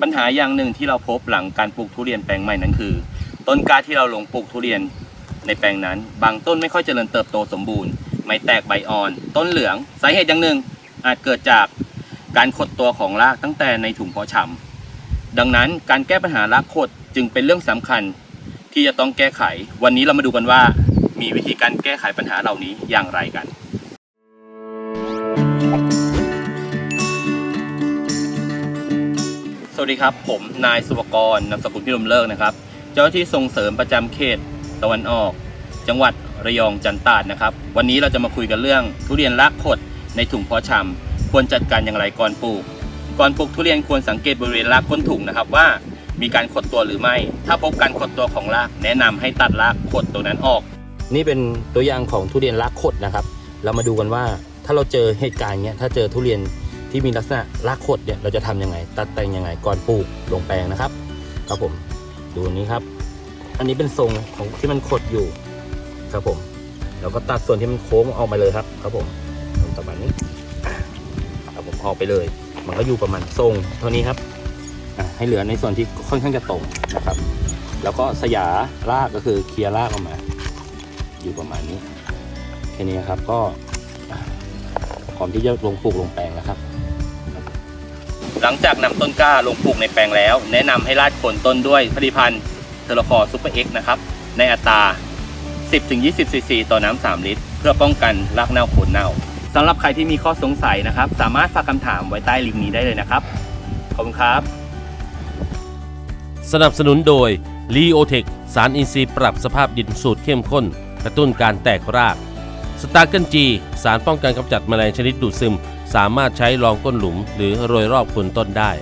ปัญหาอย่างหนึ่งที่เราพบหลังการปลูกทุเรียนแปลงใหม่นั้นคือ ต้นกล้าที่เราลงปลูกทุเรียนในแปลงนั้น บางต้นไม่ค่อยเจริญเติบโตสมบูรณ์ ไม่แตกใบอ่อน ต้นเหลือง สาเหตุอย่างหนึ่งอาจเกิดจากการขดตัวของรากตั้งแต่ในถุงเพาะชำดังนั้นการแก้ปัญหารากขดจึงเป็นเรื่องสำคัญที่จะต้องแก้ไข วันนี้เรามาดูกันว่า มีวิธีการแก้ไขปัญหาเหล่านี้อย่างไรกัน วัสดีครับ ผมนายสุภกรนามสกุลพิรมเลิกนะครับ เจ้าที่ส่งเสริมประจำเขตตะวันออก จังหวัดระยองจันตาดนะครับ วันนี้เราจะมาคุยกันเรื่องทุเรียนรากขดในถุงเพาะชำควรจัดการอย่างไรก่อนปลูก ก่อนปลูกทุเรียนควรสังเกตบริเวณรากก้นถุงนะครับว่ามีการขดตัวหรือไม่ ถ้าพบการขดตัวของราก แนะนำให้ตัดรากขดตัวนั้นออก นี่เป็นตัวอย่างของทุเรียนรากขดนะครับ เรามาดูกันว่าถ้าเราเจอเหตุการณ์เนี้ยถ้าเจอทุเรียน ที่มีลักษณะรากขดเนี่ยเราจะทำยังไง ตัดแต่งยังไงก่อนปลูกลงแปลงนะครับ ครับผมดูนี้ครับ อันนี้เป็นทรงของที่มันขดอยู่ครับผมเราก็ตัดส่วนที่มันโค้งออกมาเลยครับ ครับผมประมาณนี้อะครับผมออกไปเลย มันก็อยู่ประมาณทรงเท่านี้ครับให้เหลือในส่วนที่ค่อนข้างจะตรงนะครับ แล้วก็สยารากก็คือเคลียร์รากออกมา อยู่ประมาณนี้แค่นี้ครับก็อะพร้อมที่จะลงปลูกลงแปลง หลังจากนำต้นกล้าลงปลูกในแปลงแล้ว แนะนำให้ราดโคนต้นด้วยผลิตภัณฑ์เทอร์โคอซูเปอร์เอ็กนะครับในอัตรา 10-20 ซีซีต่อน้ำ3ลิตร เพื่อป้องกันรากเน่าโคนเน่าสำหรับใครที่มีข้อสงสัยนะครับ สามารถฝากคำถามไว้ใต้ลิงก์นี้ได้เลยนะครับ ขอบคุณครับ สนับสนุนโดย l ีโอเทคสารอินทรีย์ปรับสภาพดินสูตรเข้มข้น กระตุ้นการแตกรากสตาร์เกิลจีสารป้องกันกำจัดแมลงชนิดดูดซึม สามารถใช้รองก้นหลุมหรือโรยรอบคนต้นได้